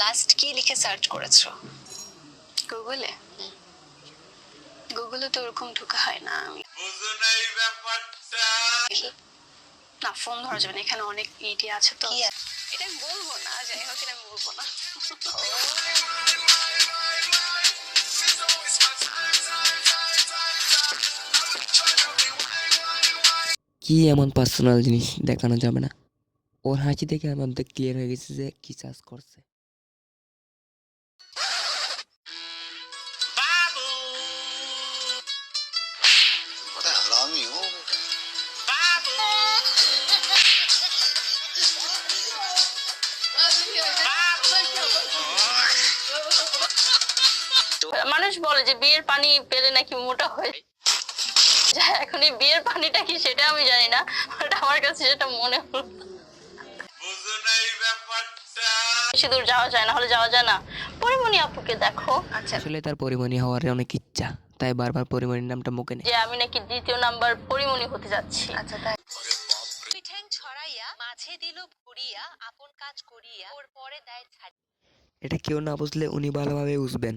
Last কি লিখে search করেছ? গুগলে গুগলে তো ওরকম ঢোকা হয় না আমি না ফোন ধরা যাবে না এখানে অনেক ইডি আছে তো। কি এটা আমি বলব না যাই হোক এটা আমি বলব না। কি এমন পার্সোনাল জিনিস দেখানো যাবে না? ওর হাসি দেখে আমার তো ক্লিয়ার হয়ে গেছে যে কি চাষ করছে। মানুষ বলে যে বিয়ের পানি পেলে নাকি মোটা হয়ে যায় এখন এই বিয়ের পানিটা কি সেটা আমি জানি না বাট আমার কাছে যেটা মনে হলো বুঝো না এই ব্যাপারটা। বেশি দূর যাওয়া যায় না হলে যাওয়া যায় না। পরিমণি আপুকে দেখো। আচ্ছা। আসলে তার পরিমণি হওয়ার অনেক ইচ্ছা তাই বারবার পরিমণির নামটা মুখে নেয় যে আমি নাকি দ্বিতীয় নাম্বার পরিমণি হতে যাচ্ছি। আচ্ছা তাই। ছড়াইয়া মাঝে দিল ভরিয়া আপন কাজ করিয়া ওর পরে দেয় এটা কেউ না বুঝলে উনি ভালোভাবে বুঝবেন।